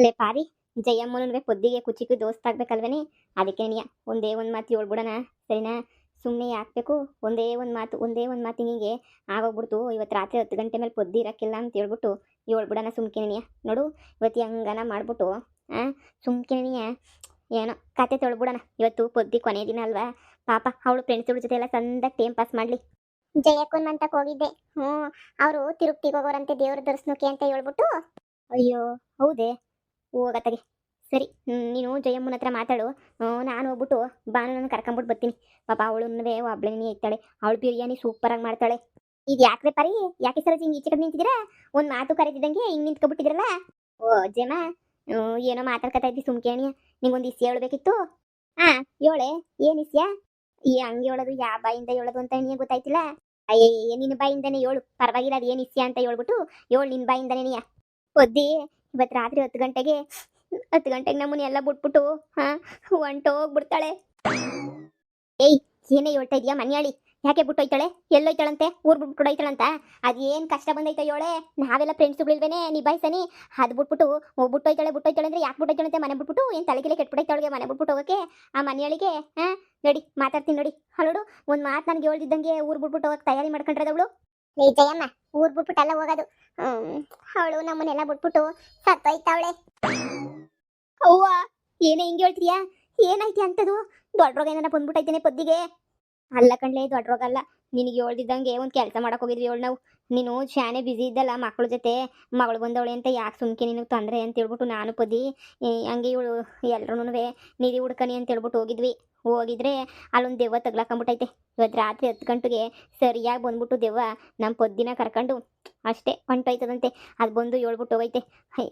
ಲೇ ಪಾರಿ ಜಯಮ್ಮನೂ ಪೊದ್ದಿಗೆ ಕುಚಿಕು ದೋಸ್ತ್ ಆಗ್ಬೇಕಲ್ವೇನೆ? ಅದಕ್ಕೆ ನೀ ಒಂದೇ ಒಂದು ಮಾತು ಹೇಳ್ಬಿಡೋಣ ಸರಿನಾ? ಸುಮ್ಮನೆ ಹಾಕ್ಬೇಕು ಒಂದೇ ಒಂದು ಮಾತು ಒಂದೇ ಒಂದು ಮಾತು ಹಿಂಗೆ ಆಗೋಗ್ಬಿಡ್ತು. ಇವತ್ತು ರಾತ್ರಿ ಹತ್ತು ಗಂಟೆ ಮೇಲೆ ಪೊದ್ದಿ ಇರಕ್ಕಿಲ್ಲ ಅಂತ ಹೇಳ್ಬಿಟ್ಟು ಹೇಳ್ಬಿಡೋಣ ಸುಮ್ಕಿನಿಯ ನೋಡು ಇವತ್ತು ಹಂಗನ ಮಾಡ್ಬಿಟ್ಟು ಆ? ಸುಮ್ಕಿನಿಯ ಏನೋ ಕತೆ ತೊಳ್ಬಿಡೋಣ. ಇವತ್ತು ಪೊದ್ದಿ ಕೊನೆ ದಿನ ಅಲ್ವಾ? ಪಾಪ ಅವಳು ಫ್ರೆಂಡ್ಸ್ಗಳ ಜೊತೆ ಎಲ್ಲ ಚಂದ ಟೈಮ್ ಪಾಸ್ ಮಾಡಲಿ. ಜಯಕ್ಕನ್ ಅಂತ ಹೋಗಿದ್ದೆ. ಹ್ಞೂ ಅವರು ತಿರುಪ್ತಿಗೆ ಹೋಗೋರಂತೆ ದೇವ್ರ ದರ್ಶನಕ್ಕೆ ಅಂತ ಹೇಳ್ಬಿಟ್ಟು. ಅಯ್ಯೋ ಹೌದೇ? ಹೋಗತ್ತಗೆ ಸರಿ ನೀನು ಜಯಮ್ಮನ ಹತ್ರ ಮಾತಾಡು. ನಾನು ಹೋಗ್ಬಿಟ್ಟು ಬಾನು ಕರ್ಕೊಂಬಿಟ್ಟು ಬರ್ತೀನಿ. ಪಾಪ ಅವಳನ್ನುವೇ ಒಬ್ಳೆ ನೀ ಇರ್ತಾಳೆ. ಅವಳು ಬಿರಿಯಾನಿ ಸೂಪರಾಗಿ ಮಾಡ್ತಾಳೆ. ಇದು ಯಾಕೆ ಪರಿ? ಯಾಕೆ ಸರ್ ಹಿಂಗೆ ಈಚೆ ಕಡೆ ನಿಂತಿದ್ದೀರಾ? ಒಂದು ಮಾತು ಕರೀತಿದ್ದಂಗೆ ಹಿಂಗೆ ನಿಂತ್ಕೊಬಿಟ್ಟಿದ್ರಲ್ಲ? ಓ ಜಮ ಏನೋ ಮಾತಾಡ್ಕೊತಾ ಇದ್ದಿ ಸುಮ್ಕೇಣಿಯ ನಿಂಗೊಂದು ಇಸ್ಯ ಹೇಳ್ಬೇಕಿತ್ತು? ಹಾ ಹೇಳೆ, ಏನ್ ಇಸ್ಯ? ಈ ಹಂಗೆ ಹೇಳೋದು ಯಾವ ಬಾಯಿಂದ ಹೇಳೋದು ಅಂತ ನಿನಗೆ ಗೊತ್ತಾಯ್ತಿಲ್ಲ? ಅಯ್ಯ, ನಿನ್ನ ಬಾಯಿಂದನೇ ಹೇಳು. ಪರವಾಗಿಲ್ಲ, ಅದು ಏನು ಇಸ್ಯ ಅಂತ ಹೇಳ್ಬಿಟ್ಟು ಹೇಳು ನಿನ್ನ ಬಾಯಿಂದನೇ ಒದ್ದಿ ಇವತ್ತು ರಾತ್ರಿ ಹತ್ತು ಗಂಟೆಗೆ ಹತ್ತು ಗಂಟೆಗೆ ನಮ್ಮನ್ನ ಎಲ್ಲ ಬಿಟ್ಬಿಟ್ಟು, ಹಾ ಹೊಂಟೋಗ್ಬಿಡ್ತಾಳೆ ಏಯ್, ಏನೇ ಹೇಳ್ತಾ ಇದೀಯಾ ಮನೆಯಾಳಿ? ಯಾಕೆ ಬಿಟ್ಟೋಯ್ತಾಳೆ? ಎಲ್ಲೋಯ್ತಾಳಂತೆ? ಊರ್ ಬಿಟ್ಬಿಟ್ಟೋಯ್ತಾಳಂತ? ಅದೇನ್ ಕಷ್ಟ ಬಂದೈತೆ ಯೋಳೆ? ನಾವೆಲ್ಲ ಫ್ರೆಂಡ್ಸ್ಗಳಿಲ್ವೇನೆ ನಿಭಾಯಿಸನಿ. ಅದು ಬಿಟ್ಬಿಟ್ಟು ಬಿಟ್ಟೋಯ್ತಾಳೆ ಬಿಟ್ಟೋಯ್ತಾಳೆ ಅಂದ್ರೆ ಯಾಕೆ ಬಿಟ್ಟೋಯ್ತಾಳಂತೆ ಮನೆ ಬಿಟ್ಬಿಟ್ಟು? ಏನ್ ತಲೆಗಿಲೆ ಕೆಟ್ಬಿಟ್ಟೈತಾಳಿಗೆ ಮನೆ ಬಿಟ್ಬಿಟ್ಟು ಹೋಗೋಕೆ ಆ ಮನೆಯೊಳಗೆ, ಹಾ, ನೋಡಿ, ಮಾತಾಡ್ತೀನಿ ನೋಡಿ. ಹಲೋಡು ಒಂದು ಮಾತು ನನಗೆ ಹೇಳ್ದಿದ್ದಂಗೆ ಊರ್ ಬಿಟ್ಬಿಟ್ಟು ಹೋಗಕ್ಕೆ ತಯಾರಿ ಮಾಡ್ಕೊಂಡ್ರದವಳು ಜಯಮ್ಮ, ಊರ್ ಬಿಟ್ಬಿಟ್ಟಲ್ಲ ಹೋಗೋದು. ಅವಳು ನಮ್ಮನ್ನೆಲ್ಲ ಬಿಟ್ಬಿಟ್ಟು ಸತ್ತೋಯ್ತಾವಳೆ. ಅವ್ವ, ಏನೇ ಹಿಂಗೆ ಹೇಳ್ತೀಯಾ ಏನೈತಿ ಅಂತದು? ದೊಡ್ಡ ರೋಗ ಏನಾರ ಬಂದ್ಬಿಟ್ಟೈತೇನೆ ಪದ್ದಿಗೆ. ಅಲ್ಲ ಕಣ್ಲೆ, ದೊಡ್ಡ ರೋಗ ಅಲ್ಲ. ನಿನಗೆ ಹೇಳ್ದಿದ್ದಂಗೆ ಒಂದು ಕೆಲಸ ಮಾಡಕ್ ಹೋಗಿದ್ವಿ ಹೇಳು ನಾವು. ನೀನು ಶಾನೆ ಬ್ಯುಸಿ ಇದ್ದಲ್ಲ ಮಕ್ಕಳ ಜೊತೆ. ಮಗಳು ಬಂದವಳೆ ಅಂತ ಯಾಕೆ ಸುಮ್ಕೆ ನಿನಗೆ ತೊಂದರೆ ಅಂತ ಹೇಳ್ಬಿಟ್ಟು ನಾನು ಪದಿ ಹಂಗೆ ಇವಳು ಎಲ್ರೂ ನಿಧಿ ಹುಡ್ಕನಿ ಅಂತ ಹೇಳ್ಬಿಟ್ಟು ಹೋಗಿದ್ವಿ. ಹೋಗಿದ್ರೆ ಅಲ್ಲೊಂದು ದೆವ್ವ ತಗ್ಲಾಕೊಂಬಿಟ್ಟೈತೆ. ಇವತ್ತು ರಾತ್ರಿ ಹತ್ತು ಗಂಟೆಗೆ ಸರಿಯಾಗಿ ಬಂದ್ಬಿಟ್ಟು ದೆವ್ವ ನಮ್ಮ ಪೊದ್ದಿನ ಕರ್ಕೊಂಡು ಅಷ್ಟೇ ಹೊಂಟೋಯ್ತದಂತೆ. ಅದು ಬಂದು ಹೇಳ್ಬಿಟ್ಟು ಹೋಗೈತೆ.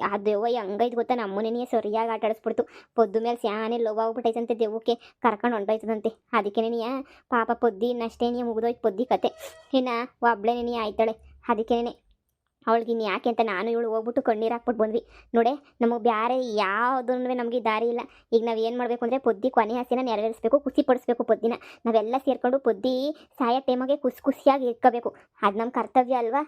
ಆ ದೆವ್ವ ಹೆಂಗೈತೆ ಗೊತ್ತಾ? ನಮ್ಮನೇ ಸರಿಯಾಗಿ ಆಟ ಆಡಿಸ್ಬಿಡ್ತು. ಪೊದ್ದು ಮೇಲೆ ಸ್ಯಾನೆ ಲವ್ ಆಗ್ಬಿಟ್ಟೈತಂತೆ ದೆವ್ವಕ್ಕೆ ಕರ್ಕೊಂಡು ಹೊಂಟೋಯ್ತದಂತೆ. ಅದಕ್ಕೆ ನೀ ಪಾಪ ಪೊದ್ದಿ ಇನ್ನಷ್ಟೇ ನೀ ಮುಗಿದೋಯ್ತು ಪೊದ್ದಿ ಕತೆ. ಇನ್ನು ಒಬ್ಳೆ ನೆನೆಯ ಆಯ್ತಾಳೆ. ಅದಕ್ಕೇನೆ ಅವಳಿಗೆ ಇನ್ನು ಯಾಕೆ ಅಂತ ನಾನು ಇವಳು ಹೋಗ್ಬಿಟ್ಟು ಕಣ್ಣೀರು ಹಾಕ್ಬಿಟ್ಟು ಬಂದ್ವಿ. ನೋಡೆ, ನಮಗೆ ಬೇರೆ ಯಾವುದನ್ನೂ ನಮಗೆ ದಾರಿ ಇಲ್ಲ. ಈಗ ನಾವು ಏನು ಮಾಡಬೇಕು ಅಂದರೆ ಪೊದ್ದಿ ಕೊನೆ ಹಸಿನ ನೆರವೇರಿಸಬೇಕು ಖುಷಿ ಪಡಿಸ್ಬೇಕು ಪೊದ್ದಿನ. ನಾವೆಲ್ಲ ಸೇರ್ಕೊಂಡು ಪೊದ್ದಿ ಸಾಯೋ ಟೈಮಾಗೆ ಖುಷಿ ಖುಷಿಯಾಗಿ ಇಟ್ಕೋಬೇಕು ಅದು ನಮ್ಮ ಕರ್ತವ್ಯ ಅಲ್ವಾ?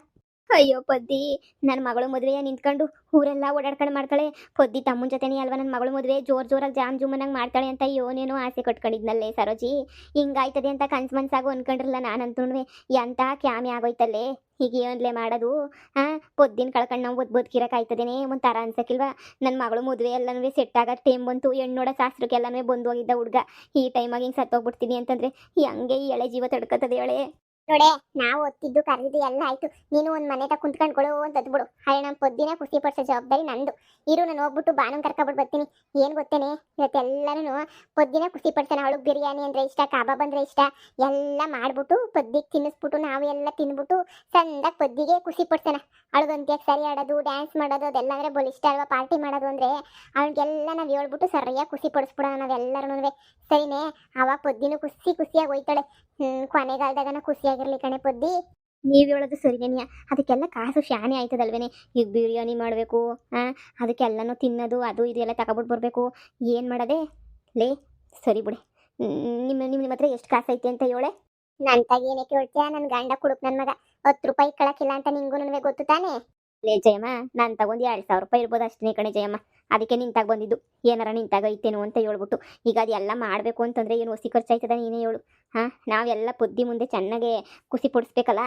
ಅಯ್ಯೋ ಪದ್ದಿ ನನ್ನ ಮಗಳು ಮದುವೆಯ ನಿಂತ್ಕೊಂಡು ಊರೆಲ್ಲ ಓಡಾಡ್ಕೊಂಡು ಮಾಡ್ತಾಳೆ. ಪದ್ದಿ ತಮ್ಮನ ಜೊತೆನೇ ಅಲ್ವಾ ನನ್ನ ಮಗಳು ಮದುವೆ? ಜೋರ್ ಜೋರಾಗಿ ಜಾಮ್ ಜುಮ್ಮನಾಗಿ ಮಾಡ್ತಾಳೆ ಅಂತ ಯೋನೇನೋ ಆಸೆ ಕಟ್ಕೊಂಡಿದ್ನಲ್ಲೇ ಸರೋಜಿ. ಹಿಂಗಾಯ್ತದೆ ಅಂತ ಕನ್ಸ್ ಮನ್ಸಾಗು ಅನ್ಕೊಂಡಿರಲ್ಲ ನಾನಂತೂ ಎಂತ ಕ್ಯಾಮಿ ಆಗೋಯ್ತಲ್ಲೇ? ಹೀಗೆ ಏನ್ಲೇ ಮಾಡೋದು? ಹಾಂ ಪೊದ್ದಿನ ಕಳ್ಕೊಂಡು ನಾವು ಬದ್ ಬದುಕಿರಕ್ಕಾಯ್ತದೇನೆ ಒಂಥರ ಅನ್ಸಕ್ಕಿಲ್ವಾ? ನನ್ನ ಮಗಳು ಮದುವೆ ಎಲ್ಲನೂ ಸೆಟ್ ಆಗೋದು ಟೈಮ್ ಬಂತು ಹೆಣ್ಣು ನೋಡೋ ಶಾಸ್ತ್ರಕ್ಕೆಲ್ಲನೂ ಬಂದು ಹೋಗಿದ್ದ ಹುಡುಗ. ಈ ಟೈಮಾಗಿ ಹಿಂಗೆ ಸತ್ತೋಗ್ಬಿಡ್ತೀನಿ ಅಂತಂದರೆ, ಹಂಗೆ ಈ ಎಳೆ ಜೀವ ತಡ್ಕೊತದೆ ಹೇಳೆ ನೋಡೆ, ನಾವು ಒತ್ತಿದ್ದು ಕರೆದಿದ್ದು ಎಲ್ಲ ಆಯ್ತು. ನೀನು ಒಂದ್ ಮನೆತ ಕುಂತ್ಕೊಂಡ್ಕೊಳು ಅಂತ ಅದ್ಬಿಡು. ಹಳೆ ನಮ್ಮ ಪೊದ್ದಿನ ಖುಷಿ ಪಡಿಸೋ ಜವಾಬ್ದಾರಿ ನಂದು. ಇರು, ನಾನು ಹೋಗ್ಬಿಟ್ಟು ಬಾನು ಕರ್ಕೊಬಿಟ್ಟು ಬರ್ತೀನಿ. ಏನ್ ಗೊತ್ತೇನೆ? ಇವತ್ತೆಲ್ಲನೂ ಪೊದ್ದಿನ ಖುಷಿ ಪಡ್ತಾನೆ ಅವಳು ಬಿರಿಯಾನಿ ಅಂದ್ರೆ ಇಷ್ಟ, ಕಬಾಬ್ ಅಂದ್ರೆ ಇಷ್ಟ. ಎಲ್ಲ ಮಾಡ್ಬಿಟ್ಟು ಪೊದ್ದಿಗೆ ತಿನ್ನಿಸ್ಬಿಟ್ಟು, ನಾವು ಎಲ್ಲ ತಿನ್ಬಿಟ್ಟು ಚಂದಾಗಿ ಪೊದ್ದಿಗೆ ಖುಷಿ ಪಡ್ತಾನೆ ಅವಳಿಗೊಂದ್ಯಾಕೆ ಸರಿ ಆಡೋದು ಡ್ಯಾನ್ಸ್ ಮಾಡೋದು ಅದೆಲ್ಲ ಅಂದ್ರೆ ಇಷ್ಟ ಅಲ್ವಾ? ಪಾರ್ಟಿ ಮಾಡೋದು ಅಂದ್ರೆ ಅವಳಿಗೆಲ್ಲ ನಾವು ಹೇಳ್ಬಿಟ್ಟು ಸರಿಯಾಗಿ ಖುಷಿ ಪಡಿಸ್ಬಿಡೋಣ ನಾವೆಲ್ಲರೂ ಸರಿನೇ? ಅವಾಗ ಪೊದ್ದಿನೂ ಖುಷಿ ಖುಷಿಯಾಗಿ ಹೋಯ್ತಾಳೆ. ಹ್ಮ್, ಕೊನೆಗಾಲದಾಗನ ಖುಷಿಯಾಗಿರ್ಲಿ ಕಣೆ ಪೊದ್ದಿ? ನೀವು ಹೇಳೋದು ಸರಿನೇನಿಯ ಅದಕ್ಕೆಲ್ಲ ಕಾಸು ಶಾನೆ ಆಯ್ತದಲ್ವೇನೆ. ಈಗ ಬಿರಿಯಾನಿ ಮಾಡಬೇಕು ಹಾಂ ಅದಕ್ಕೆಲ್ಲನೂ ತಿನ್ನೋದು, ಅದು ಇದು ಎಲ್ಲ ತಗೊಬಿಟ್ಟು ಬರಬೇಕು. ಏನು ಮಾಡದೆ? ಲೇ, ಸರಿ ಬಿಡಿ. ನಿಮ್ಮ ನಿಮ್ಮ ನಿಮ್ಮ ಹತ್ರ ಎಷ್ಟು ಕಾಸು ಐತೆ ಅಂತ ಹೇಳೆ. ನನ್ ತಗೇನೆ ಕೇಳ್ತೀಯ? ನನ್ ಗಂಡ ಕುಡುಕ್ ನನ್ ಮಗ. ಹತ್ತು ರೂಪಾಯಿ ಕಳಕಿಲ್ಲ ಅಂತ ನಿಂಗು ನನಗೆ ಗೊತ್ತು ತಾನೇ? ಲೇ, ಜಯಮ್ಮ, ನಾನು ತಗೊಂಡು ಎರಡ್ ಸಾವಿರ ರೂಪಾಯಿ ಇರ್ಬೋದು ಅಷ್ಟೇ ಕಣೆ ಜಯಮ್ಮ. ಅದಕ್ಕೆ ನಿಂತಾಗ ಬಂದಿದ್ದು. ಏನಾರ ನಿಂತಾಗ ಐತೇನೋ ಅಂತ ಹೇಳ್ಬಿಟ್ಟು. ಈಗ ಅದೆಲ್ಲ ಮಾಡಬೇಕು ಅಂತಂದರೆ ಏನು ಹೊಸಿ ಖರ್ಚಾಯ್ತದ ನೀನೇ ಹೇಳು. ಹಾಂ, ನಾವೆಲ್ಲ ಬುದ್ಧಿ ಮುಂದೆ ಚೆನ್ನಾಗೆ ಖುಷಿ ಪಡಿಸ್ಬೇಕಲ್ಲ?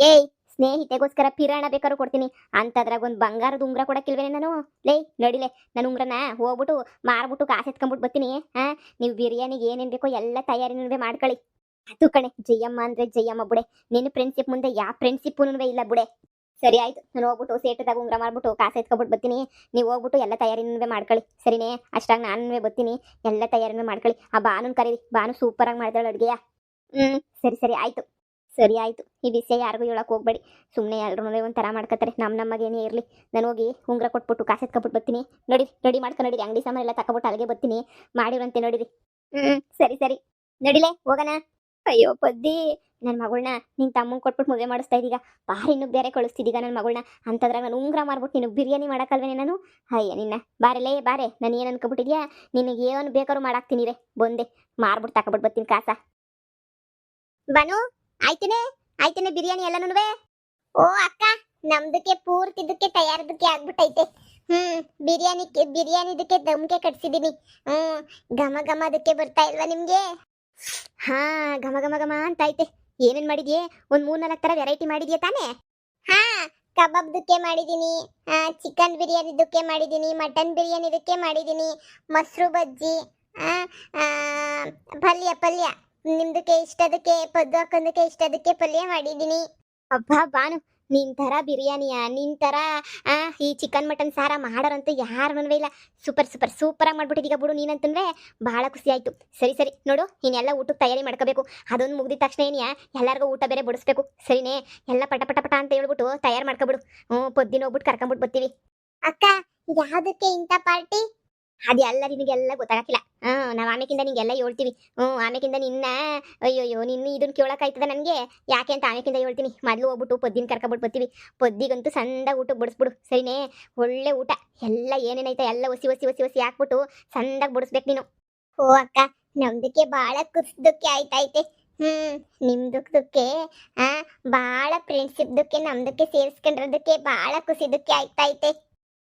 ಏಯ್, ಸ್ನೇಹಿತೆಗೋಸ್ಕರ ಪಿರಾಣ ಬೇಕಾದ್ರೂ ಕೊಡ್ತೀನಿ. ಅಂತದ್ರಾಗ ಒಂದು ಬಂಗಾರದ ಉಂಗ್ರ ಕೊಡಕ್ಕಿಲ್ವೇನೆ ನಾನು? ಲೇ, ನಡಿಲೆ ನನ್ನ ಉಂಗ್ರನ ಹೋಗ್ಬಿಟ್ಟು ಮಾರ್ಬಿಟ್ಟು ಕಾಸು ಎತ್ಕೊಂಡ್ಬಿಟ್ಟು ಬರ್ತೀನಿ. ಹಾಂ, ನೀವು ಬಿರಿಯಾನಿಗೆ ಏನೇನು ಬೇಕೋ ಎಲ್ಲ ತಯಾರಿನೂ ಮಾಡ್ಕೊಳ್ಳಿ. ಅದು ಕಣೆ, ಜಯಮ್ಮ ಅಂದರೆ ಜಯಮ್ಮ ಬುಡೆ. ನಿನ್ನ ಫ್ರೆಂಡ್ಶಿಪ್ ಮುಂದೆ ಯಾವ ಫ್ರೆಂಡ್ಶಿಪ್ಪೂ ಇಲ್ಲ ಬುಡೆ. ಸರಿ ಆಯ್ತು, ನಾನು ಹೋಗ್ಬಿಟ್ಟು ಸೇಟದಾಗ ಉಂಗ್ರ ಮಾಡ್ಬಿಟ್ಟು ಕಾಸು ಎತ್ಕೊಬಿಟ್ಟು ಬರ್ತೀನಿ. ನೀವು ಹೋಗ್ಬಿಟ್ಟು ಎಲ್ಲ ತಯಾರಿನೂ ಮಾಡ್ಕೊಳ್ಳಿ, ಸರಿನೇ? ಅಷ್ಟಾಗಿ ನಾನು ಬರ್ತೀನಿ, ಎಲ್ಲ ತಯಾರಿನೂ ಮಾಡ್ಕೊಳ್ಳಿ. ಆ ಬಾನು ಕರೀರಿ ಬಾನು ಸೂಪರಾಗಿ ಮಾಡ್ತಾಳೆ ಅಡುಗೆಯ. ಹ್ಞೂ ಸರಿ ಸರಿ, ಆಯಿತು. ಸರಿ, ಆಯಿತು. ಈ ವಿಷಯ ಯಾರಿಗೂ ಹೇಳೋಕೆ ಹೋಗ್ಬೇಡಿ. ಸುಮ್ಮನೆ ಎಲ್ಲರೂ ಒಂಥರ ಮಾಡ್ಕೊತಾರೆ ನಮ್ಮ ನಮ್ಮಗೇನೇ ಇರಲಿ. ನಾನು ಹೋಗಿ ಉಂಗ್ರ ಕೊಟ್ಬಿಟ್ಟು ಕಾಸು ಎತ್ಕೊಬಿಟ್ಟು ಬರ್ತೀನಿ. ನೋಡಿ ರೆಡಿ ಮಾಡ್ಕೊಂಡು ನಡೀರಿ. ಅಂಗಡಿ ಸಾಮಾನು ಎಲ್ಲ ತಗೊಬಿಟ್ಟು ಅಲ್ಲಿಗೆ ಬರ್ತೀನಿ. ಮಾಡಿರಂತೆ ನೋಡಿರಿ. ಹ್ಞೂ ಸರಿ ಸರಿ. ನಡಿಲೇ, ಹೋಗೋಣ. ಅಯ್ಯೋ, ಪದ್ದಿ. ನನ್ನ ಮಗಳನ್ನ ನಿನ್ನ ತಮ್ಮಂಗೆ ಕೊಟ್ಬಿಟ್ಟು ಮದುವೆ ಮಾಡಿಸ್ತಾ ಇದೀಗ, ಬಾರಿ ಇನ್ನೂ ಬೇರೆ ಕಳಿಸ್ತಿದ್ದೀಗ ನನ್ನ ಮಗಳನ್ನ ಅಂತದ್ರಾಗ ನಾನು ಉಂಗ್ರ ಮಾರ್ಬಿಟ್ಟು ನೀನು ಬಿರಿಯಾನಿ ಮಾಡೋಕ್ಕಲ್ವೇ ನಾನು? ಅಯ್ಯ ನಿನ್ನ ಬಾರೆಲೇ ಬಾರೆ, ನಾನು ಏನು ಅನ್ಕೊಬಿಟ್ಟಿದ್ಯಾ? ನಿನಗೆ ಏನು ಬೇಕಾದ್ರೂ ಮಾಡಾಕ್ತೀನಿ ರೇ, ಬಂದೆ. ಮಾರ್ಬಿಟ್ಟು ತಗೊಬಿಟ್ಟು ಬರ್ತೀನಿ ಕಾಸ. ಬನು, ಆಯ್ತೇನೆ? ಆಯ್ತೇನೆ ಬಿರಿಯಾನಿ ಎಲ್ಲನೂ ಓ ಅಕ್ಕ, ನಮ್ದಕ್ಕೆ ಪೂರ್ತಿದ್ದಕ್ಕೆ ತಯಾರದಕ್ಕೆ ಆಗ್ಬಿಟ್ಟೈತೆ. ಹ್ಮ್ ಬಿರಿಯಾನಿ ಬಿರಿಯಾನಿ ಇದಕ್ಕೆ ದಮ್ಗೆ ಕಟ್ಸಿದೀನಿ. ಹ್ಮ್, ಘಮ ಘಮ ಅದಕ್ಕೆ ಬರ್ತಾ ಇಲ್ವಾ ನಿಮ್ಗೆ? ಹಾ, ಘಮ ಘಮ ಘಮ ಅಂತ ಐತೆ ಏನೇನ್ ಮಾಡಿದ್ಯೆ? ಒಂದ್ ಮೂರ್ ನಾಲ್ಕು ತರ ವೆರೈಟಿ ಮಾಡಿದ್ಯಾ ತಾನೇ? ಹಾ, ಕಬಾಬ್ ದುಕ್ಕೆ ಮಾಡಿದೀನಿ ಚಿಕನ್ ಬಿರಿಯಾನಿ ದುಕ್ಕೆ ಮಾಡಿದೀನಿ ಮಟನ್ ಬಿರಿಯಾನಿ ದುಕ್ಕೆ ಮಾಡಿದೀನಿ, ಮೊಸರು ಬಜ್ಜಿ ಪಲ್ಯ ಪಲ್ಯ. ನಿಮ್ದಕ್ಕೆ ಇಷ್ಟದಕ್ಕೆ, ಪದ್ದು ಹಾಕೋದಕ್ಕೆ ಇಷ್ಟದಕ್ಕೆ ಪಲ್ಯ ಮಾಡಿದೀನಿ. ಅಬ್ಬಾ ಬಾನು ನಿನ್ ತರ ಬಿರಿಯಾನಿಯ ನಿನ್ ತರ ಆ, ಈ ಚಿಕನ್ ಮಟನ್ ಸಾರ ಮಾಡೋರಂತೂ ಯಾರು ಇಲ್ಲ. ಸೂಪರ್ ಸೂಪರ್ ಸೂಪರಾಗಿ ಮಾಡ್ಬಿಟ್ಟಿದ್ದೀಗ ಬಿಡು ನೀನಂತಂದ್ರೆ ಬಹಳ ಖುಷಿ ಆಯ್ತು. ಸರಿ ಸರಿ, ನೋಡು, ಇನ್ನೆಲ್ಲ ಊಟಕ್ಕೆ ತಯಾರಿ ಮಾಡ್ಕೋಬೇಕು. ಅದೊಂದು ಮುಗಿದ ತಕ್ಷಣ ಏನಿಯಾ, ಎಲ್ಲರಿಗೂ ಊಟ ಬೇರೆ ಬಡಿಸ್ಬೇಕು. ಸರಿನೇ, ಎಲ್ಲ ಪಟ ಪಟ ಪಟ ಅಂತ ಹೇಳ್ಬಿಟ್ಟು ತಯಾರು ಮಾಡ್ಕೊಬಿಡು. ಹ್ಞೂ ಪೊದ್ದಿನ ಹೋಗ್ಬಿಟ್ಟು ಕರ್ಕೊಂಬಿಟ್ಟು ಬರ್ತೀವಿ. ಅಕ್ಕ ಯಾವುದಕ್ಕೆ ಇಂಥ ಪಾರ್ಟಿ ಅದೆಲ್ಲ ನಿನಗೆಲ್ಲ ಗೊತ್ತಾಗಕ್ಕಿಲ್ಲ. ಹ್ಞೂ, ನಾವು ಆಮೇಕಿಂದ ನಿಂಗೆಲ್ಲ ಹೇಳ್ತೀವಿ. ಹ್ಞೂ ಆಮೇಕಿಂದ ನಿನ್ನ, ಅಯ್ಯೋಯ್ಯೋ, ನಿನ್ನ ಇದನ್ನ ಕೇಳೋಕ್ಕಾಯ್ತದ ನನಗೆ? ಯಾಕೆ ಅಂತ ಆಮೇಕಿಂದ ಹೇಳ್ತೀನಿ. ಮೊದಲು ಹೋಗ್ಬಿಟ್ಟು ಪೊದ್ದಿನ ಕರ್ಕೊಬಿಟ್ಟು ಬರ್ತೀವಿ. ಪೊದ್ದಿಗಂತೂ ಸಂದ ಊಟಕ್ಕೆ ಬಡಿಸ್ಬಿಡು, ಸರಿನೇ? ಒಳ್ಳೆ ಊಟ. ಎಲ್ಲ ಏನೇನೈತೆ ಎಲ್ಲ ಒಸಿ ಒಸಿ ಒಸಿ ಒಸಿ ಹಾಕ್ಬಿಟ್ಟು ಸಂದಾಗ ಬಡಿಸ್ಬೇಕು ನೀನು. ಓ ಅಕ್ಕ, ನಮ್ದಕ್ಕೆ ಬಾಳ ಕುಸ್ದಕ್ಕೆ ಆಯ್ತೈತೆ ಹ್ಮ್ ದುಃಖದಕ್ಕೆ ಆ, ಬಾಳ ಫ್ರೆಂಡ್ಶಿಪ್ದಕ್ಕೆ ನಮ್ದಕ್ಕೆ ಸೇರಿಸ್ಕೊಂಡಿರೋದಕ್ಕೆ ಬಾಳ ಖುಷಿದಕ್ಕೆ ಆಯ್ತೈತೆ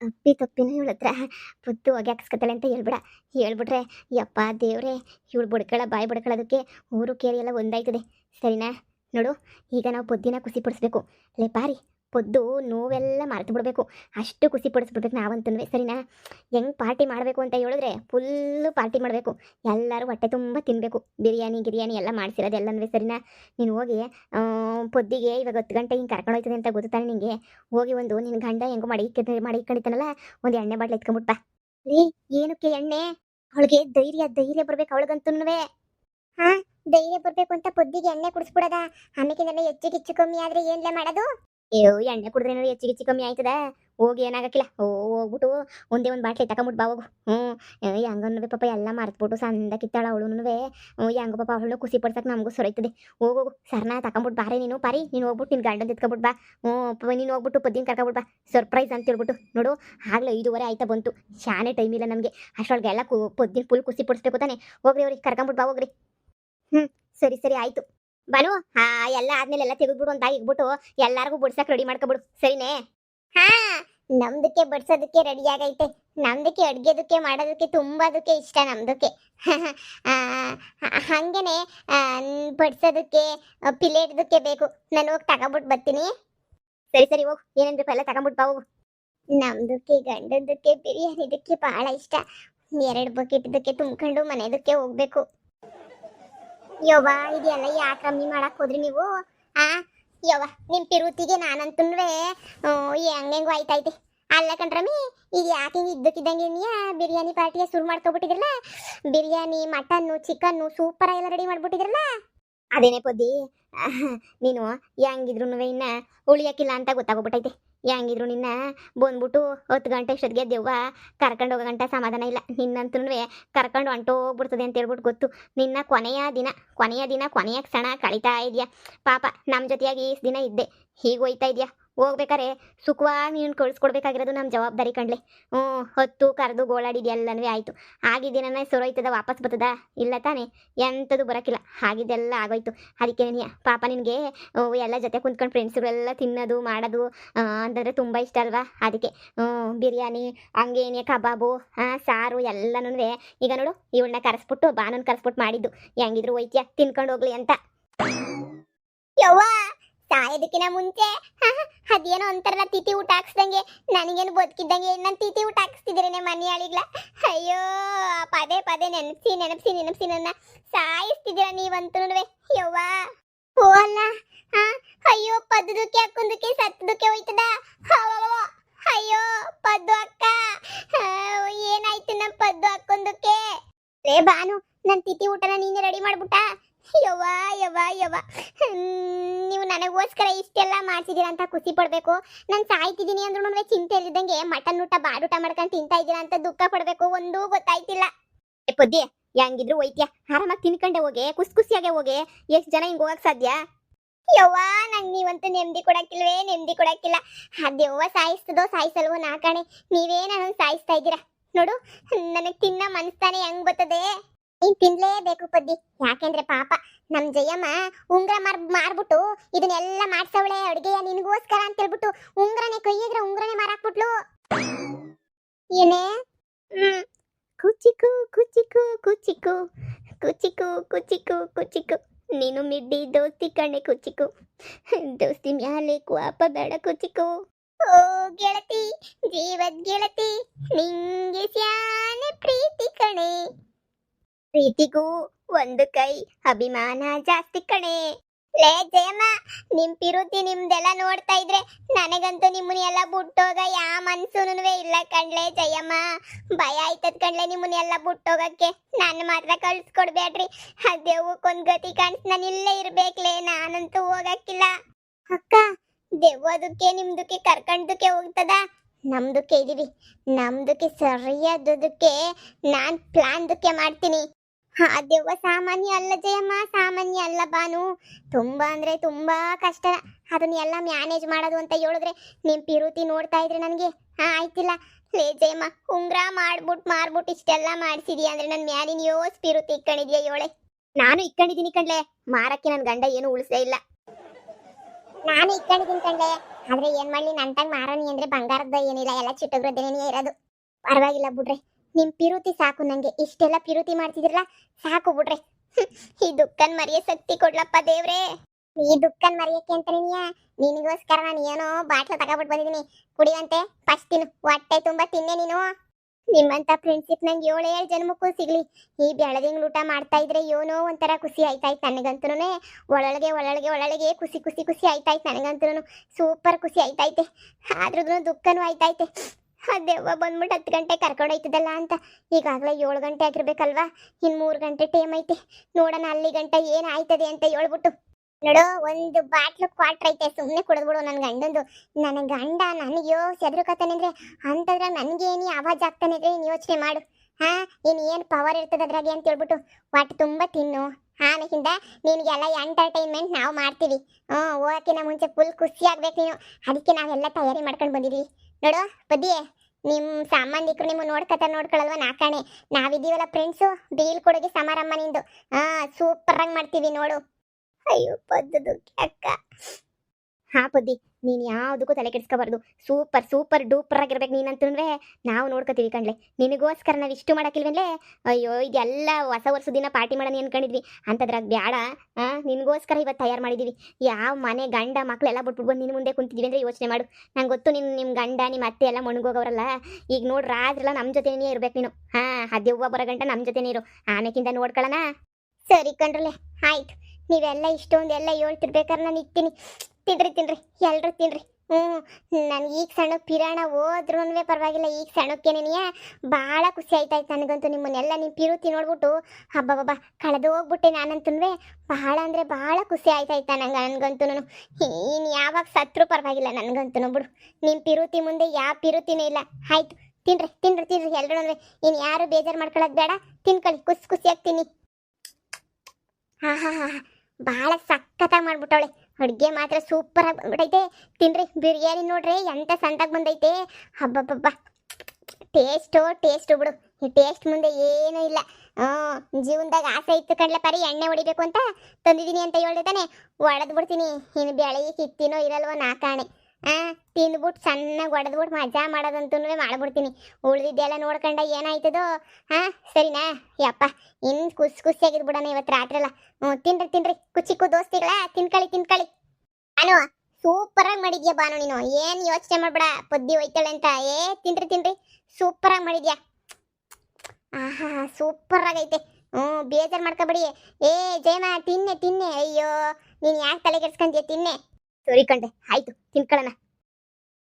ಅಪ್ಪಿ ತಪ್ಪಿನ ಇವಳ ಹತ್ರ ಪುತ್ತು ಹೋಗಿ ಹಾಕ್ಸ್ಕೊತಾಳೆ ಅಂತ ಹೇಳ್ಬಿಡ. ಹೇಳ್ಬಿಟ್ರೆ, ಯಪ್ಪ ದೇವ್ರೆ, ಇವಳು ಬುಡ್ಕಳ, ಬಾಯಿ ಬಡ್ಕೊಳ್ಳೋದಕ್ಕೆ ಊರು ಕೇರಿ ಎಲ್ಲ ಒಂದಾಯ್ತದೆ. ಸರಿನಾ? ನೋಡು, ಈಗ ನಾವು ಪುದ್ದಿನ ಖುಷಿ ಪಡಿಸ್ಬೇಕು. ಲೇ, ಪಾರಿ. ಪೊದ್ದು ನೋವೆಲ್ಲ ಮರೆತು ಬಿಡಬೇಕು. ಅಷ್ಟು ಖುಷಿ ಪಡಿಸ್ಬಿಡ್ಬೇಕು ನಾವಂತಂದ್ರೆ ಸರಿನಾ? ಹೆಂಗೆ ಪಾರ್ಟಿ ಮಾಡಬೇಕು ಅಂತ ಹೇಳಿದ್ರೆ ಫುಲ್ಲು ಪಾರ್ಟಿ ಮಾಡಬೇಕು. ಎಲ್ಲರೂ ಹೊಟ್ಟೆ ತುಂಬ ತಿನ್ನಬೇಕು ಬಿರಿಯಾನಿ, ಗಿರಿಯಾನಿ ಎಲ್ಲ ಮಾಡಿಸಿರೋದು ಎಲ್ಲನೂ ಸರಿನಾ? ನೀನು ಹೋಗಿ ಪೊದ್ದಿಗೆ ಇವಾಗ ಹತ್ತು ಗಂಟೆ ಹಿಂಗೆ ಕರ್ಕೊಂಡು ಹೋಯ್ತದೆ ಅಂತ ಗೊತ್ತಾನೆ ನಿಂಗೆ. ಹೋಗಿ ಒಂದು ನಿನ್ನ ಗಂಡ ಹೆಂಗೋ ಮಾಡಿ ಮಾಡಿ ಇಟ್ಕೊಂಡಿದ್ದಾನಲ್ಲ ಒಂದು ಎಣ್ಣೆ ಬಾಟ್ಲು ಎತ್ಕೊಂಬಿಟ್ಟ ರೀ ಏನಕ್ಕೆ ಎಣ್ಣೆ? ಅವಳಿಗೆ ಧೈರ್ಯ ಧೈರ್ಯ ಬರ್ಬೇಕು ಹಾ, ಧೈರ್ಯ ಬರ್ಬೇಕು ಅಂತ ಪೊದ್ದಿಗೆ ಎಣ್ಣೆ ಕುಡಿಸ್ಬಿಡದ? ಆಮೇಲೆ ಹೆಚ್ಚು ಕಿಚ್ಚು ಕಮ್ಮಿ ಆದ್ರೆ ಏನ್ಲೆ ಮಾಡೋದು? ಅಯ್ಯೋ ಎಣ್ಣೆ ಕುಡಿದ್ರೆ ಏನಾದ್ರು ಹೆಚ್ಚಿಗೆ ಹೆಚ್ಚು ಕಮ್ಮಿ ಆಯ್ತದ. ಹೋಗಿ ಏನಾಗಕ್ಕಿಲ್ಲ. ಓ ಹೋಗ್ಬಿಟ್ಟು ಒಂದೇ ಒಂದು ಬಾಟ್ಲಿ ತಕೊಂಬಿಟ್ಟು ಬಾ ಹೋಗು. ಹ್ಞೂ. ಹೆಂಗನ್ನುವೆ ಪಾಪ ಎಲ್ಲ ಮರ್ತ್ಬಿಟ್ಟು ಸಂದ ಕಿತ್ತಾಳ ಅವಳುನುವೆ ಹೆಂಗ ಪಾಪ ಅವಳು ಖುಷಿ ಪಡ್ಸಕ್ಕೆ ನಮಗೂ ಸೊರೈತದೆ. ಹೋಗೋಗು ಸರ್ನ ತಕೊಂಬಿಟ್ಟು ಬಾರಿ ನೀನು, ಪಾರಿ. ನೀನು ಹೋಗ್ಬಿಟ್ಟು ನಿನ್ನ ಗಂಡನ ಎತ್ಕೊಂಬಿಟ್ಟು ಬಾ. ಹ್ಞೂ ನೀನು ಹೋಗ್ಬಿಟ್ಟು ಪದ್ದಿನ ಕರ್ಕೊಂಬಿಟ್ಟು ಬಾ. ಸರ್ಪ್ರೈಸ್ ಅಂತ ಹೇಳ್ಬಿಟ್ಟು. ನೋಡು, ಆಗ್ಲೇ ಐದುವರೆ ಆಯ್ತಾ ಬಂತು. ಶಾನೆ ಟೈಮ್ ಇಲ್ಲ ನಮಗೆ ಅಷ್ಟೊಳಗೆ ಎಲ್ಲ ಕು, ಪದ್ದಿನ ಫುಲ್ ಖುಷಿ ಪಡಿಸ್ಬೇಕು ತಾನೆ. ಹೋಗ್ರಿ ಅವ್ರಿಗೆ ಕರ್ಕೊಂಬಿಟ್ಟು ಬಾ, ಹೋಗ್ರಿ. ಹ್ಞೂ, ಸರಿ ಸರಿ, ಆಯ್ತು. ಬಾನು, ಹಾ, ಎಲ್ಲ ಆದ್ಮೇಲೆ ಎಲ್ಲ ತೆಗೆದ್ಬಿಡು ಅಂತ ಇಗ್ಬಿಟ್ಟು ಎಲ್ಲಾರ್ಗೂ ಬಿಡ್ಸಕ್ ರೆಡಿ ಮಾಡ್ಕೊಬಿಡು. ಸರಿನೇ? ಹಾ, ನಮ್ದಕ್ಕೆ ಬಡ್ಸೋದಕ್ಕೆ ರೆಡಿ ಆಗೈತೆ. ನಮ್ದಕ್ಕೆ ಅಡ್ಗೆದಕ್ಕೆ ಮಾಡೋದಕ್ಕೆ ತುಂಬಾದಕ್ಕೆ ಇಷ್ಟ ನಮ್ದಕ್ಕೆ. ಹಂಗೇನೆ ಬಡ್ಸೋದಕ್ಕೆ, ಪಿಲೇಟ್ದಕ್ಕೆ ಬೇಕು. ನಾನು ಹೋಗಿ ತಗೊಂಬಿಟ್ಟು ಬರ್ತೀನಿ. ಸರಿ ಸರಿ, ಹೋಗು. ಏನೇನು ಬೇಕು ಎಲ್ಲ ತಗೊಂಬಿಟ್ಟು ಬಾ, ಹೋಗು. ನಮ್ದಕ್ಕೆ ಗಂಡದಕ್ಕೆ ಬಿರಿಯಾನಿದಕ್ಕೆ ಬಹಳ ಇಷ್ಟ. ಎರಡು ಬಕೆಟ್ದಕ್ಕೆ ತುಂಬ್ಕೊಂಡು ಮನೆದಕ್ಕೆ ಹೋಗ್ಬೇಕು. ಯವ್ವ, ಇದೆಲ್ಲ ಯಾಕೆ ಕಮ್ಮಿ ಮಾಡಕ್ ಹೋದ್ರಿ ನೀವು? ಆ, ಯವ್ವ, ನಿಮ್ ಪಿರುತಿಗೆ ನಾನಂತೂ ಹೆಂಗೆಂಗು ಆಯ್ತೈತಿ ಅಲ್ಲ ಕಣ್ರಮ್ಮಿ ಈಗ ಯಾಕೆ ಹಿಂಗೆ ಇದ್ದಕ್ಕಿದ್ದಂಗೆ ಬಿರಿಯಾನಿ ಪಾರ್ಟಿಗೆ ಶುರು ಮಾಡ್ಕೊಬಿಟ್ಟಿದ್ರಲ್ಲ ಬಿರಿಯಾನಿ, ಮಟನ್ನು, ಚಿಕನ್ನು ಸೂಪರ್ ಎಲ್ಲ ರೆಡಿ ಮಾಡ್ಬಿಟ್ಟಿದ್ರಲ್ಲ ಅದೇನೇ ಪೊದ್ದಿ ನೀನು ಹೆಂಗಿದ್ರು ಇನ್ನ ಉಳಿಯಕ್ಕಿಲ್ಲ ಅಂತ ಗೊತ್ತಾಗೋಗ್ಬಿಟ್ಟೈತೆ ಹೆಂಗಿದ್ರು ನಿನ್ನ? ಬಂದ್ಬಿಟ್ಟು ಹತ್ತು ಗಂಟೆ ಅಷ್ಟೊತ್ತಿಗೆ ದೆವ್ವ ಕರ್ಕೊಂಡು ಹೋಗೋ ಗಂಟ ಸಮಾಧಾನ ಇಲ್ಲ. ನಿನ್ನಂತೂ ಕರ್ಕೊಂಡು ಹೊಂಟೋಗ್ಬಿಡ್ತದೆ ಅಂತ ಹೇಳ್ಬಿಟ್ಟು ಗೊತ್ತು. ನಿನ್ನ ಕೊನೆಯ ದಿನ ಕೊನೆಯ ದಿನ, ಕೊನೆಯ ಕ್ಷಣ ಕಳೀತಾ ಇದೆಯಾ? ಪಾಪ ನಮ್ಮ ಜೊತೆಯಾಗಿ ಈ ದಿನ ಇದ್ದೆ. ಹೀಗೆ ಹೋಯ್ತಾ ಇದೆಯಾ? ಹೋಗ್ಬೇಕಾರೆ ಸುಖವಾಗಿ ನೀನು ಕಳಿಸ್ಕೊಡ್ಬೇಕಾಗಿರೋದು ನಮ್ಮ ಜವಾಬ್ದಾರಿ ಕಣ್ಲೆ. ಹ್ಞೂ, ಹೊತ್ತು ಕರೆದು ಗೋಳಾಡಿದ್ದು ಎಲ್ಲನೂ ಆಯಿತು. ಆಗಿದ್ದೇನ ಸೊರೋಯ್ತದ ವಾಪಸ್ ಬರ್ತದ? ಇಲ್ಲ ತಾನೇ. ಎಂಥದ್ದು ಬರೋಕ್ಕಿಲ್ಲ ಆಗಿದ್ದೆಲ್ಲ ಆಗೋಯ್ತು. ಅದಕ್ಕೆ ನೀ ಪಾಪ ನಿನಗೆ ಎಲ್ಲ ಜೊತೆ ಕುಂತ್ಕೊಂಡು ಫ್ರೆಂಡ್ಸ್ಗಳೆಲ್ಲ ತಿನ್ನೋದು, ಮಾಡೋದು ಅಂತಂದ್ರೆ ತುಂಬ ಇಷ್ಟ ಅಲ್ವಾ? ಅದಕ್ಕೆ ಬಿರಿಯಾನಿ ಹಂಗೇನೆ ಕಬಾಬು ಸಾರು ಎಲ್ಲನೂ ಈಗ ನೋಡು, ಇವಳನ್ನ ಕರೆಸ್ಬಿಟ್ಟು, ಬಾನನ್ ಕರೆಸ್ಬಿಟ್ಟು ಮಾಡಿದ್ದು. ಹೆಂಗಿದ್ರು ಹೋಯ್ತ್ಯಾ? ತಿನ್ಕೊಂಡು ಹೋಗ್ಲಿ ಅಂತ. ಯವ್ವ! ಸಾಯೋದಕ್ಕಿನ ಮುಂಚೆ? ಅದೇನೋ ಒಂಥರ ತಿಥಿ ಊಟ ಹಾಕ್ಸ್ದಂಗೆ, ನನಗೇನು ಬದುಕಿದ್ದಂಗೆ ನನ್ನ ತಿಥಿ ಊಟ ಹಾಕ್ಸ್ತಿದ್ರೇನೆ ಮನೆ ಆಳಿಗ್ಲ ಅಯ್ಯೋ, ಪದೇ ಪದೇ ನೆನಪಿಸಿ ನೆನಪಿಸಿ ನೆನಪಿಸಿ ನನ್ನ ಸಾಯಿಸ್ತಿದ್ದೀರ ನೀವಂತೂ ಯವ್ವಾ. ಓ ಅಲ್ಲ. ಅಯ್ಯೋ, ಪದ್ದದಕ್ಕೆ ಹಾಕೊಂದಕ್ಕೆ ಸತ್ತದಕ್ಕೆ ಹೋಯ್ತದ. ಅಯ್ಯೋ, ಪದ್ದು ಅಕ್ಕ. ಏನಾಯ್ತು ನಮ್ಮ ಪದ್ದು ಹಾಕೊಂದಕ್ಕೆ ರೇ ಬಾನು ನನ್ನ ತಿಥಿ ಊಟನ ನೀನೇ ರೆಡಿ ಮಾಡ್ಬಿಟ್ಟ. ಯವ್ವ ಯವ್ವ ಯವ್ವ. ನೀವು ನನಗೋಸ್ಕರ ಇಷ್ಟೆಲ್ಲ ಮಾಡ್ಸಿದೀರ ಅಂತ ಖುಷಿ ಪಡ್ಬೇಕು. ನಾನು ಸಾಯ್ತಿದ್ದೀನಿ ಅಂದ್ರೂ ನನಗೆ ಚಿಂತೆ ಇಲ್ದಂಗೆ ಮಟನ್ ಊಟ ಬಾಡೂಟ ಮಾಡ್ಕೊಂಡು ತಿಂತಾ ಇದ್ದೀರಾ ಅಂತ ದುಃಖ ಪಡ್ಬೇಕು. ಒಂದೂ ಗೊತ್ತಾಯ್ತಿಲ್ಲ. ಪದ್ಯ, ಹೆಂಗಿದ್ರು ಹೋಯ್ತ್ಯಾ? ಆರಾಮಾಗಿ ತಿನ್ಕೊಂಡೆ ಹೋಗಿ, ಖುಷಿ ಖುಷಿಯಾಗೆ ಹೋಗಿ. ಎಷ್ಟು ಜನ ಹಿಂಗೆ ಹೋಗಕ್ಕೆ ಸಾಧ್ಯ? ಯವ್ವ, ನಂಗೆ ನೀವಂತೂ ನೆಮ್ಮದಿ ಕೊಡಕ್ಕಿಲ್ವೇ? ನೆಮ್ಮದಿ ಕೊಡಕ್ಕಿಲ್ಲ. ಅದ್ಯವ್ವ ಸಾಯಿಸ್ತದೋ, ಸಾಯಿಸಲ್ವೋ ನಾ ಕಾಣೆ. ನೀವೇ ನನ್ನ ಸಾಯಿಸ್ತಾ ಇದ್ದೀರಾ? ನೋಡು, ನನಗೆ ತಿನ್ನ ಮನಸ್ತಾನೆ ಹೆಂಗ್ ಬರ್ತದೆ? ನೀನ್ ತಿನ್ಲೇಬೇಕು ಪದ್ದಿ. ಯಾಕೆಂದ್ರೆ ಪಾಪ ನಮ್ ಜಯಮ್ಮ ಉಂಗ್ರ ಮಾರ್ ಮಾರ್ಬಿಟ್ಟು ಇದನ್ನೆಲ್ಲ ಮಾಡ್ಸವಳೆ ಅಡುಗೆಯ ನಿನಗೋಸ್ಕರ ಅಂತ ಹೇಳ್ಬಿಟ್ಟು ಉಂಗ್ರನೇ ಕೈಯಿದ್ರೆ ಉಂಗ್ರನೇ ಮಾರಾಕ್ಬಿಟ್ಲು. ಏನೇ? ಕುಚಿಕು ಕುಚಿಕು ಕುಚಿಕು ಕುಚಿಕು ಕುಚಿಕು ಕುಚಿಕು. ನೀನು ಮಿಡ್ಡಿ ದೋಸ್ತಿ ಕಣೆ ಕುಚಿಕು. ದೋಸ್ತಿ ಮ್ಯಾಲೆ ಕ್ವಾಪ ಬೇಡ ಕುಚಿಕು. ಓ ಗೆಳತಿ ಜೀವದ್ ಗೆಳತಿ ನಿಂಗೆ ಸ್ಯಾನೆ ಪ್ರೀತಿ ಕಣೆ. ಪ್ರೀತಿಗೂ ಒಂದು ಕೈ. ಅಭಿಮಾನ ಜಾಸ್ತಿ ಕಣೆ. ಲೇ ಜಯಮ್ಮ, ನಿಮ್ ಪಿರುತಿ ನಿಮ್ದೆಲ್ಲ ನೋಡ್ತಾ ಇದ್ರೆ ನನಗಂತೂ ನಿಮ್ಮನ್ನ ಎಲ್ಲ ಬಿಟ್ಟೋಗ ಯಾ ಮನ್ಸುನುವೆ ಇಲ್ಲ ಕಣ್ಲೆ ಜಯಮ್ಮ. ಭಯ ಆಯ್ತದ ಕಣ್ಲೆ ನಿಮ್ಮನ್ನ ಎಲ್ಲ ಬಿಟ್ಟೋಗಕ್ಕೆ. ನಾನು ಮಾತ್ರ ಕಳ್ಸ್ಕೊಡ್ಬೇಡ್ರಿ. ದೇವಕ್ಕೊಂದ್ ಗತಿ ಕಾಣಿಸ್ ನಾನು ಇಲ್ಲೇ ಇರ್ಬೇಕ್ಲೇ, ನಾನಂತೂ ಹೋಗಕ್ಕಿಲ್ಲ. ಅಕ್ಕ ದೆವ್ವ ಅದಕ್ಕೆ ನಿಮ್ದಕ್ಕೆ ಕರ್ಕೊಂಡದಕ್ಕೆ ಹೋಗ್ತದ? ನಮ್ದಕ್ಕೆ ಇದೀವಿ. ನಮ್ದಕ್ಕೆ ಸರಿಯಾದದಕ್ಕೆ ನಾನ್ ಪ್ಲಾನ್ದಕ್ಕೆ ಮಾಡ್ತೀನಿ. ಆ ಸಾಮಾನ್ಯ ಅಲ್ಲ ಜಯಮ್ಮ, ಸಾಮಾನ್ಯ ಅಲ್ಲ ಬಾನು ತುಂಬಾ ಅಂದ್ರೆ ತುಂಬಾ ಕಷ್ಟ. ಅದನ್ನ ಎಲ್ಲ ಮ್ಯಾನೇಜ್ ಮಾಡೋದು ಅಂತ ಹೇಳಿದ್ರೆ ನಿಮ್ ಪಿರುತಿ ನೋಡ್ತಾ ಇದ್ರೆ ನನಗೆ, ಹಾ, ಆಯ್ತಿಲ್ಲ. ಲೇ ಜಯಮ್ಮ, ಉಂಗ್ರ ಮಾಡ್ಬಿಟ್, ಮಾರ್ಬಿಟ್ ಇಷ್ಟೆಲ್ಲ ಮಾಡ್ಸಿದ್ಯಾ ಅಂದ್ರೆ ನನ್ ಮ್ಯಾಲಿನ ಯೋಸ್ ಪಿರುತಿ ಇಕ್ಕಣಿದ್ಯಾ ಯೋಳೆ ನಾನು ಇಕ್ಕಂಡಿದ್ದೀನಿ ಕಣ್ಲೆ. ಮಾರಕ್ಕೆ ನನ್ ಗಂಡ ಏನು ಉಳಿಸೇ ಇಲ್ಲ. ನಾನು ಇಕ್ಕಣಿದ್ದೀನಿ ಕಣ್ಲೆ. ಆದ್ರೆ ಏನ್ ಮಾಡ್ಲಿ, ನಂತಾಗ ಮಾರೋನಿ ಅಂದ್ರೆ ಬಂಗಾರದ ಏನಿಲ್ಲ. ಎಲ್ಲ ಚಿಟ್ಟಗ್ರದ್ದೇನೇ ಇರೋದು. ಪರವಾಗಿಲ್ಲ ಬಿಡ್ರಿ. ನಿಮ್ ಪಿರುತಿ ಸಾಕು, ನಂಗೆ ಇಷ್ಟೆಲ್ಲ ಪಿರುತಿ ಮಾಡ್ತಿದ್ರಲ್ಲ, ಸಾಕು ಬಿಡ್ರಿ. ಈ ದುಃಖನ್ ಮರಿಯ ಶಕ್ತಿ ಕೊಡ್ಲಪ್ಪ ದೇವ್ರೇ. ಈ ದುಃಖನ್ ಮರಿಯಕ್ಕೆ ಅಂತ ನಿನಗೋಸ್ಕರ ನಾನು ಏನೋ ಬಾಟ್ಲ ತಗೊಬಿಟ್ಟು ಬಂದಿದ್ದೀನಿ. ಕುಡಿಯಂತೆ, ಫಸ್ಟ್ ತಿನ್ನು. ಹೊಟ್ಟೆ ತುಂಬಾ ತಿನ್ನೆ ನೀನು. ನಿಮ್ಮಂತ ಫ್ರೆಂಡ್ಶಿಪ್ ನಂಗೆ ಏಳೇಳು ಜನ್ಮಕ್ಕೂ ಸಿಗ್ಲಿ. ಈ ಬೆಳದಿಂಗ್ ಊಟ ಮಾಡ್ತಾ ಇದ್ರೆ ಏನೋ ಒಂಥರ ಖುಷಿ ಆಯ್ತಾಯ್ತು ನನಗಂತೂ ಒಳಗೆ ಒಳೊಳಗೆ ಒಳಗೆ ಖುಷಿ ಖುಷಿ ಖುಷಿ ಆಯ್ತಾಯ್ತು ನನಗಂತೂ ಸೂಪರ್ ಖುಷಿ ಆಯ್ತಾಯ್ತೆ. ಆದ್ರೂ ದುಃಖನೂ ಆಯ್ತೈತೆ ಆ ದೆವ್ವ ಬಂದ್ಬಿಟ್ಟು ಹತ್ತು ಗಂಟೆ ಕರ್ಕೊಂಡೋಯ್ತದಲ್ಲ ಅಂತ. ಈಗಾಗಲೇ ಏಳು ಗಂಟೆ ಆಗಿರ್ಬೇಕಲ್ವಾ? ಇನ್ನು ಮೂರು ಗಂಟೆ ಟೈಮ್ ಐತೆ. ನೋಡೋಣ ಅಲ್ಲಿ ಗಂಟೆ ಏನು ಆಯ್ತದೆ ಅಂತ ಹೇಳ್ಬಿಟ್ಟು. ನೋಡು, ಒಂದು ಬಾಟ್ಲು ಕ್ವಾಟ್ರ್ ಐತೆ. ಸುಮ್ಮನೆ ಕುಡಿದ್ಬಿಡು ನನ್ನ ಗಂಡಂದು. ನನ್ನ ಗಂಡ ನನಗೆ ಸೆದ್ರುಕತಾನೆ ಅಂದರೆ ಅಂತಂದ್ರೆ ನನಗೇನು ಆವಾಜ್ ಆಗ್ತಾನೆ ಅಂದರೆ ನೀನು ಯೋಚನೆ ಮಾಡು. ಹಾ ಇನ್ನು ಏನು ಪವರ್ ಇರ್ತದೆ ಅದ್ರಾಗೆ ಅಂತ ಹೇಳ್ಬಿಟ್ಟು. ವಾಟ್ ತುಂಬ ತಿನ್ನು. ಆಮೇಲಿಂದ ನಿನಗೆಲ್ಲ ಎಂಟರ್ಟೈನ್ಮೆಂಟ್ ನಾವು ಮಾಡ್ತೀವಿ. ಹ್ಞೂ ಹೋಗೋಕ್ಕಿಂತ ಮುಂಚೆ ಫುಲ್ ಖುಷಿ ಆಗ್ಬೇಕು ನೀನು. ಅದಕ್ಕೆ ನಾವೆಲ್ಲ ತಯಾರಿ ಮಾಡ್ಕೊಂಡು ಬಂದಿದ್ದೀವಿ ನೋಡು ಬದಿಯೇ ನಿಮ್ಮ ಸಂಬಂಧಿಕರು ನಿಮ್ಮ ನೋಡ್ಕತ ನೋಡ್ಕೊಳ್ಳಲ್ವ ನಾಕಾಣೆ? ನಾವಿದ್ದೀವಲ್ಲ ಫ್ರೆಂಡ್ಸು ಬೀಲ್ ಕೊಡೋಗೆ ಸಮಾರಂಭ ನಿಂದು. ಹಾ ಸೂಪರ್ ಆಗಿ ಮಾಡ್ತೀವಿ ನೋಡು. ಅಯ್ಯೋ ಪದ್ದದು ಅಕ್ಕ ಹಾ ಪದ್ದಿ ನೀನ್ ಯಾವುದಕ್ಕೂ ತಲೆ ಕೆಡಿಸ್ಕೋಬಾರ್ದು. ಸೂಪರ್ ಸೂಪರ್, ಡೂಪರ್ ಆಗಿರ್ಬೇಕು ನೀನಂತಂದ್ರೆ ನಾವು ನೋಡ್ಕೋತೀವಿ ಕಣ್ಲೆ. ನಿನಗೋಸ್ಕರ ನಾವು ಇಷ್ಟು ಮಾಡಾಕಿಲ್ವೇ ಅಯ್ಯೋ, ಇದೆಲ್ಲ ಹೊಸ ವರ್ಷ ದಿನ ಪಾರ್ಟಿ ಮಾಡೋಣ ಅನ್ಕೊಂಡಿದ್ವಿ. ಅಂತದ್ರಾಗ ಬ್ಯಾಡ. ಆ, ನಿನಗೋಸ್ಕರ ಇವತ್ತು ತಯಾರು ಮಾಡಿದೀವಿ. ಯಾವ ಮನೆ ಗಂಡ ಮಕ್ಕಳೆಲ್ಲ ಬಿಟ್ಬಿಟ್ಟು ಬಂದು ನಿನ್ನ ಮುಂದೆ ಕುಂತಿದ್ವಿ ಅಂದ್ರೆ ಯೋಚನೆ ಮಾಡು. ನಂಗೆ ಗೊತ್ತು ನಿನ್ನ ನಿಮ್ಮ ಗಂಡ ನಿಮ್ಮ ಅತ್ತೆ ಎಲ್ಲ ಮುಣಗೋಗವ್ರಲ್ಲ. ಈಗ ನೋಡ್ರಿ ರಾತ್ರಿಲ್ಲ ನಮ್ಮ ಜೊತೆನೇ ಇರ್ಬೇಕು ನೀನು. ಹಾ ಆ ದೆವ್ವ ಬರೋ ಗಂಟ ನಮ್ಮ ಜೊತೆನೇ ಇರು. ಆಮೇಕಿಂದ ನೋಡ್ಕೊಳ್ಳೋಣ ಸರಿ ಕಣ್ರಲೆ ಆಯ್ತು. ನೀವೆಲ್ಲ ಇಷ್ಟೊಂದೆಲ್ಲ ಹೇಳ್ತಿರ್ಬೇಕಾದ್ರೆ ನಾನು ಇಕ್ತೀನಿ ತಿನ್ರಿ ತಿನ್ರಿ. ಎಲ್ರು ತಿನ್ರಿ. ಹ್ಞೂ ನನಗೆ ಈಗ ಸಣ್ಣ ಪಿರಾಣ ಹೋದ್ರೂ ಪರವಾಗಿಲ್ಲ. ಈಗ ನೀ ಭಾಳ ಖುಷಿ ಆಯ್ತಾಯ್ತು ನನಗಂತೂ ನಿಮ್ಮನ್ನೆಲ್ಲ ನಿಮ್ಮ ಪಿರುತಿ ನೋಡ್ಬಿಟ್ಟು. ಹಬ್ಬ ಕಳೆದು ಹೋಗ್ಬಿಟ್ಟೆ ನಾನಂತೂ ಭಾಳ ಅಂದರೆ ಭಾಳ ಖುಷಿ ಆಯ್ತಾಯ್ತಾ ನಂಗೆ ನನಗಂತೂ ಇನ್ನು ಯಾವಾಗ ಸತ್ರು ಪರವಾಗಿಲ್ಲ ನನಗಂತೂ ಬಿಡು. ನಿಮ್ಮ ಪಿರುತಿ ಮುಂದೆ ಯಾವ ಪಿರುತಿನೇ ಇಲ್ಲ. ಆಯ್ತು, ತಿನ್ರಿ ತಿನ್ರಿ ತಿನ್ರಿ ಎಲ್ರು ಇನ್ನು ಯಾರು ಬೇಜಾರು ಮಾಡ್ಕೊಳಕ್ ಬೇಡ. ತಿನ್ಕೊಳ್ಳಿ, ಖುಷಿ ಖುಷಿಯಾಗಿ ತಿನ್ನಿ. ಹಾ ಹಾ ಹಾ ಭಾಳ ಸಖತ್ತಾಗಿ ಮಾಡ್ಬಿಟ್ಟವಳೆ. ಅಡುಗೆ ಮಾತ್ರ ಸೂಪರ್ ಆಗಿ ಬಂದ್ಬಿಟ್ಟೈತೆ ತಿನ್ರಿ, ಬಿರಿಯಾನಿ ನೋಡ್ರಿ, ಎಂತ ಸಂತಾಗಿ ಬಂದೈತೆ. ಹಬ್ಬಬ್ಬಬ್ಬ ಟೇಸ್ಟು ಟೇಸ್ಟು ಬಿಡು. ಈ ಟೇಸ್ಟ್ ಮುಂದೆ ಏನೂ ಇಲ್ಲ. ಹ್ಞೂ, ಜೀವನದಾಗ ಆಸೆ ಇತ್ತು ಕಡಲೆ ಪರಿ, ಎಣ್ಣೆ ಹೊಡಿಬೇಕು ಅಂತ ತಂದಿದ್ದೀನಿ ಅಂತ ಹೇಳಿದಾನೆ ಒಡೆದು ಬಿಡ್ತೀನಿ. ಇನ್ನು ಬೆಳಗ್ಗೆ ಕಿತ್ತಿನೋ ಇರಲ್ವೋ ನಾಕಾಣೆ ಹಾಂ ತಿಂದ್ಬಿಟ್ಟು ಚೆನ್ನಾಗಿ ಒಡೆದ್ಬಿಟ್ಟು ಮಜಾ ಮಾಡೋದಂತೂ ಮಾಡ್ಬಿಡ್ತೀನಿ. ಉಳಿದಿದ್ದೆಲ್ಲ ನೋಡ್ಕೊಂಡ ಏನಾಯ್ತದೋ? ಹಾಂ ಸರಿನಾ? ಯಪ್ಪ ಇನ್ನು ಖುಷಿ ಖುಷಿಯಾಗಿದ್ದು ಬಿಡೋಣ ಇವತ್ತು ರಾತ್ರಿ ಎಲ್ಲ. ಹ್ಞೂ, ತಿನ್ರಿ ತಿನ್ರಿ. ಕುಚಿಕ್ಕು ದೋಸ್ತಿಗಳ, ತಿನ್ಕಳಿ ತಿನ್ಕಳಿ. ಅನು ಸೂಪರಾಗಿ ಮಾಡಿದ್ಯಾ ಬಾನು ನೀನು. ಏನು ಯೋಚನೆ ಮಾಡ್ಬೇಡ, ಪದ್ದಿ ಹೋಯ್ತಾಳೆ ಅಂತ. ಏ, ತಿನ್ರಿ ತಿನ್ರಿ. ಸೂಪರಾಗಿ ಮಾಡಿದ್ಯಾ? ಆಹಾ ಸೂಪರ್ ಆಗೈತೆ ಹ್ಞೂ, ಬೇಜಾರು ಮಾಡ್ಕೋಬೇಡಿ. ಏ ಜಯಮ ತಿನ್ನೆ ತಿನ್ನೆ. ಅಯ್ಯೋ, ನೀನು ಯಾಕೆ ತಲೆ ಕೆಡ್ಸ್ಕೊಂತೀಯ, ತಿನ್ನೆ? ಸರಿ ಆಯ್ತು ತಿನ್ಕೊಳ್ಳೋಣ